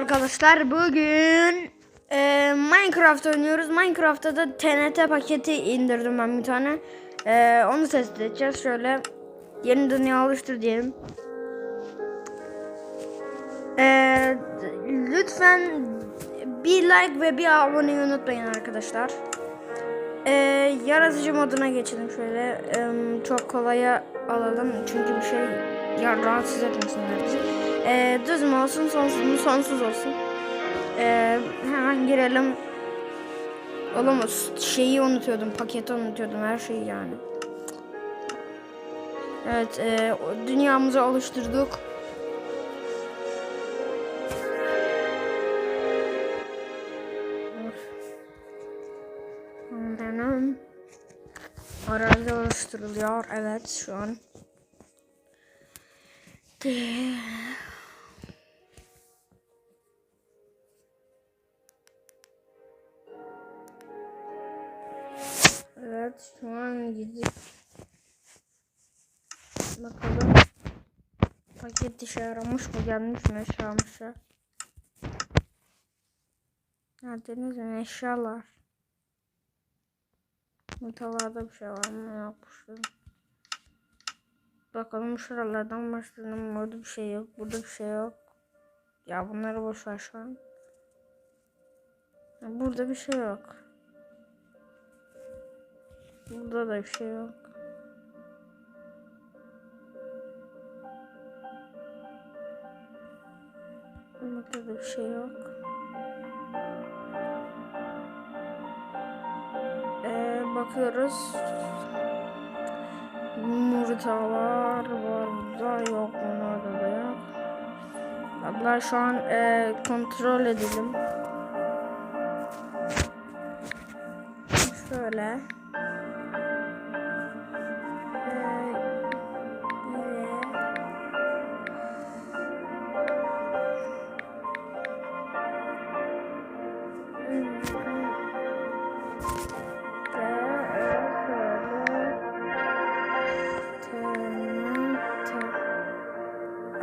Arkadaşlar bugün e, Minecraft oynuyoruz. Minecraft'ta da TNT paketi indirdim ben bir tane. E, onu test edeceğiz. Şöyle yeni dünya oluştur diyelim. E, lütfen bir like ve bir aboneyi unutmayın arkadaşlar. E, yaratıcı moduna geçelim şöyle. E, çok kolaya alalım çünkü bir şey ya, rahatsız etmesinler bizi. E, düz mü olsun sonsuz mu sonsuz olsun. E, hemen girelim. Olamaz. Şeyi unutuyordum. Paketi unutuyordum. Her şeyi yani. Evet. E, dünyamızı oluşturduk. Arazi oluşturuluyor. Evet şu an. Bakalım. Paket işe yaramış mı gelmiş mi eşyamışa? Neredeniz mi? Eşyalar. Mutalarda bir şey var mı? Yapmışım Bakalım şuralardan başlayalım. Burada bir şey yok burada bir şey yok. Ya bunları boş şu an. Burada bir şey yok. Burada da bir şey yok. Burada da bir şey yok. Ee, bakıyoruz. Murtalar var burada yok onlarda da yok. Abla şu an e, kontrol edelim. Şöyle.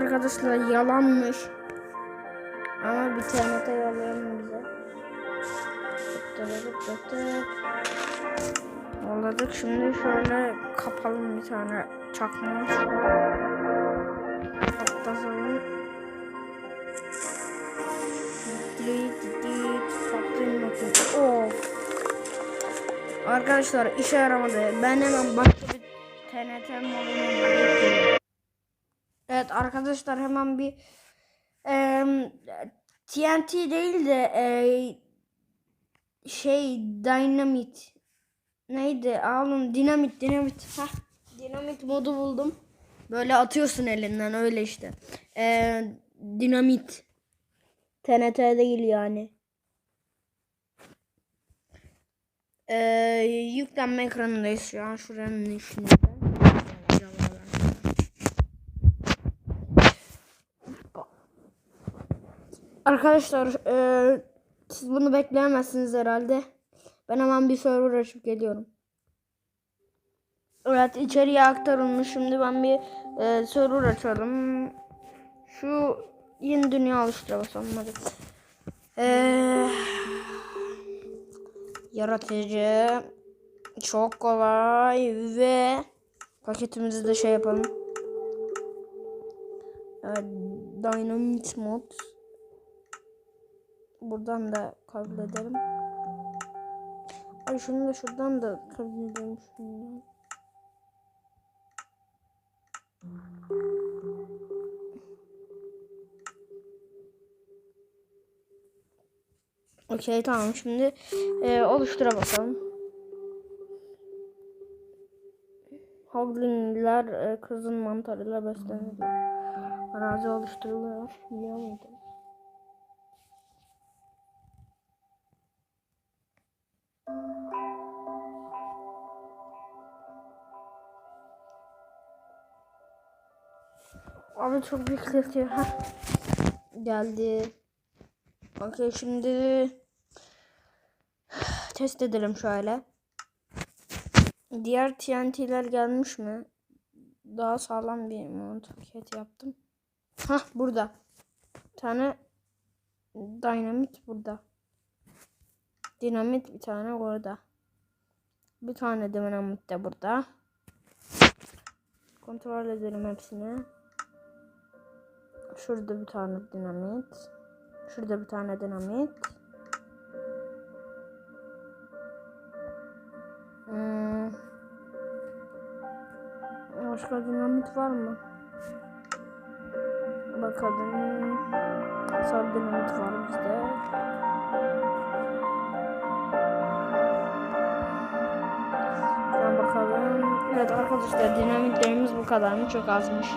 Arkadaşlar yalanmış. Ama bir tane de yollayalım bize. Yolladık. Şimdi şöyle kapalım bir tane çakma. Patlatalım. Arkadaşlar işe yaramadı. Ben hemen başka bir TNT geçiyorum. Evet arkadaşlar hemen bir em, TNT değil de e, şey Dynamit neydi oğlum dinamit dinamit Hah, dinamit modu buldum. Böyle atıyorsun elinden öyle işte. E, dinamit TNT değil yani. E, yüklenme ekranındayız şu an şuranın içinde. Arkadaşlar eee, siz bunu bekleyemezsiniz herhalde. Ben hemen bir server açıp geliyorum. Evet içeriye aktarılmış. Şimdi ben bir eee server açalım. Şu yeni dünya oluştura basalım hadi. Eee, yaratıcı. Çok kolay ve paketimizi de şey yapalım. Evet, Dynamite mod. Buradan da kabul edelim. Ay şunu da şuradan da kabul edelim. Şunu. Okey tamam şimdi e, oluştura bakalım. Hoglinler e, kızın mantarıyla beslenirler. Arazi oluşturuluyor. Biliyor muydun? Abi çok bekletiyor. Heh. Geldi. Okey şimdi test edelim şöyle. Diğer TNT'ler gelmiş mi? Daha sağlam bir mount paket yaptım. Hah burada. Bir tane dinamit burada. Dinamit bir tane orada. Bir tane dinamit de burada. Kontrol edelim hepsini. Şurada bir tane dinamit. Şurada bir tane dinamit. Hmm. Başka dinamit var mı? Bakalım. Sarı dinamit var bizde. Şuradan bakalım. Evet arkadaşlar dinamitlerimiz bu kadar mı? Çok azmış.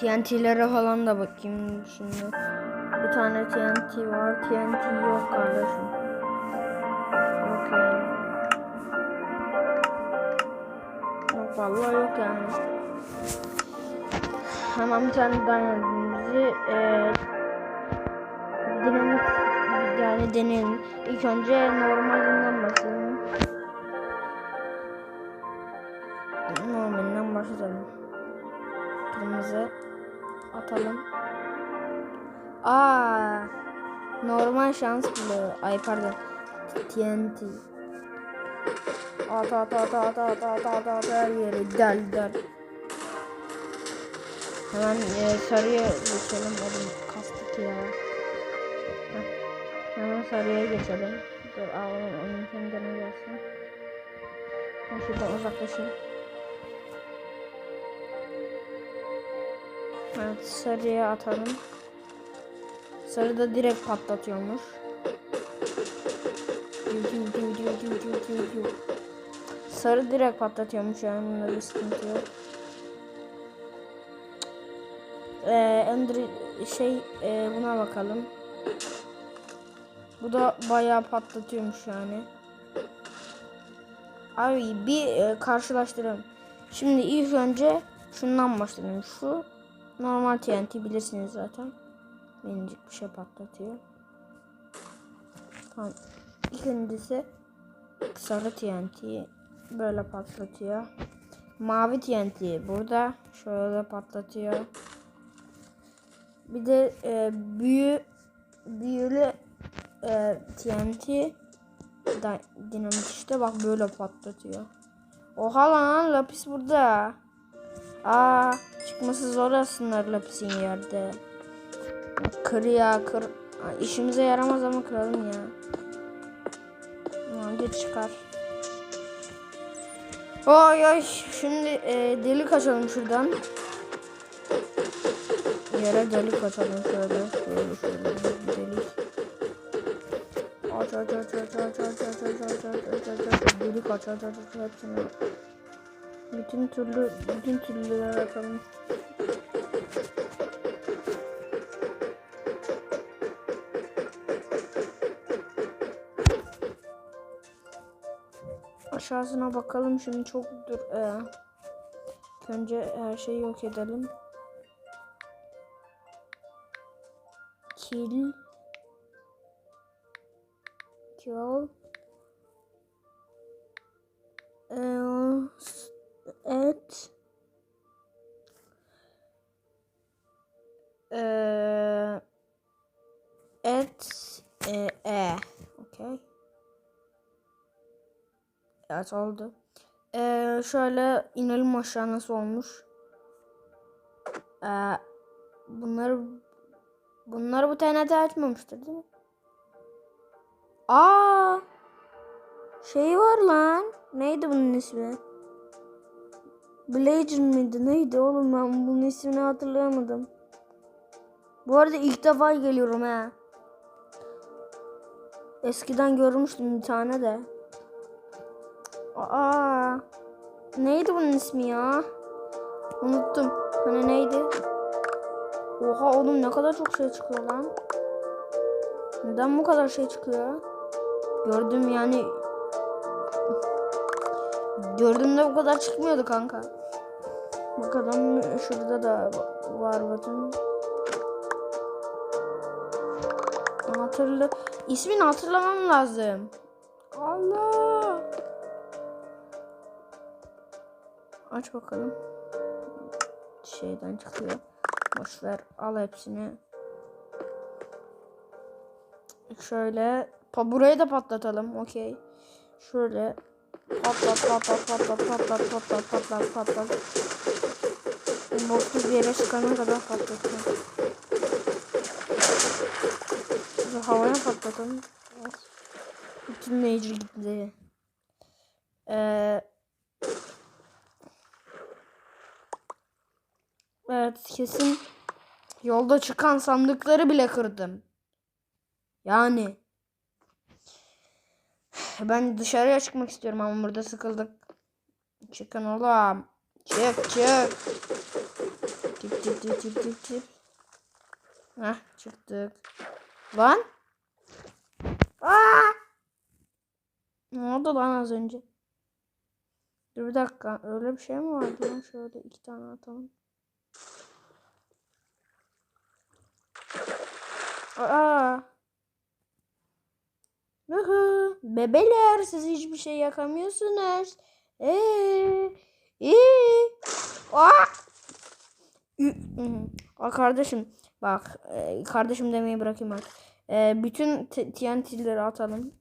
TNT'lere falan da bakayım şimdi. Bir tane TNT var. TNT yok kardeşim. Yok yani. Yok vallahi yok yani. Hemen bir tane dinamitimizi e, dinamit yani deneyelim. İlk önce normalinden başlayalım. Normalinden başlayalım. Kırmızı atalım. Aa, normal şans bulu. Ay pardon. TNT. At at at at at at at at her yere del del. Hemen e, sarıya geçelim. Oğlum kastık ya. Heh. Hemen sarıya geçelim. Dur ağlamın onun kendine gelsin. Ben şuradan uzaklaşayım. Evet sarıya atalım. Sarı da direkt patlatıyormuş. Sarı direkt patlatıyormuş yani bunda bir sıkıntı yok. Ee, Ender şey e, buna bakalım. Bu da bayağı patlatıyormuş yani. Abi bir e, karşılaştıralım. Şimdi ilk önce şundan başlayalım. Şu normal TNT bilirsiniz zaten. Minicik bir şey patlatıyor. Tamam. İkincisi sarı TNT böyle patlatıyor. Mavi TNT burada şöyle patlatıyor. Bir de e, büyü büyülü e, TNT dinamit işte bak böyle patlatıyor. Oha lan lapis burada. Aa çıkması zor aslında lapisin yerde. Kır ya kır. Aa, İşimize yaramaz ama kıralım ya. Hadi çıkar. Oy oy şimdi e, delik açalım şuradan. Yere delik açalım şöyle. Şöyle şöyle delik. Aç aç aç aç aç aç aç aç aç aç aç aç aç delik aç aç aç aç hepsini. Bütün türlü bütün türlüler açalım. Aşağısına bakalım şimdi çok dur. Ee, önce her şeyi yok edelim. Kill. Kill. Evet oldu. Ee, şöyle inelim aşağı nasıl olmuş. Ee, bunları bunları bu TNT açmamıştır değil mi? Aa! Şey var lan. Neydi bunun ismi? Blazer miydi? Neydi oğlum ben bunun ismini hatırlayamadım. Bu arada ilk defa geliyorum ha. Eskiden görmüştüm bir tane de. Aa, neydi bunun ismi ya? Unuttum. Hani neydi? Oha oğlum ne kadar çok şey çıkıyor lan. Neden bu kadar şey çıkıyor? Gördüm yani. Gördüğümde bu kadar çıkmıyordu kanka. Bakalım şurada da var bakın. Hatırla. İsmini hatırlamam lazım. Allah. Aç bakalım. Şeyden çıkıyor. Boş ver. Al hepsini. Şöyle. Pa burayı da patlatalım. Okey. Şöyle. Patlat patlat patlat patlat patlat patlat patlat. Bir yere çıkana kadar patlatacağım. Şöyle havaya patlatalım. Bütün major gitti. Ee, evet kesin yolda çıkan sandıkları bile kırdım. Yani ben dışarıya çıkmak istiyorum ama burada sıkıldık. Çıkın oğlum. Çık çık. Tip tip tip tip tip tip. Heh çıktık. Lan. Aa! Ne oldu lan az önce? Dur bir dakika. Öyle bir şey mi vardı lan? Şöyle iki tane atalım. Aa. Hı Bebeler siz hiçbir şey yakamıyorsunuz. Eee. İyi. Aa. Aa, kardeşim bak e, kardeşim demeyi bırakayım bak. E, bütün TNT'leri atalım.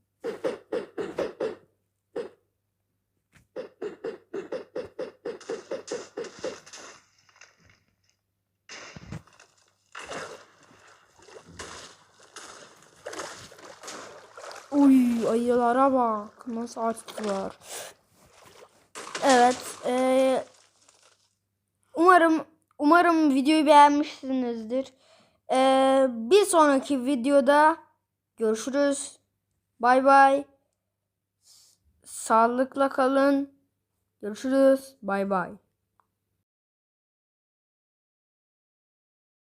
Uy ayılara bak. Nasıl açtılar. Evet. eee, umarım umarım videoyu beğenmişsinizdir. Eee, bir sonraki videoda görüşürüz. Bay bay. Sağlıkla kalın. Görüşürüz. Bay bay.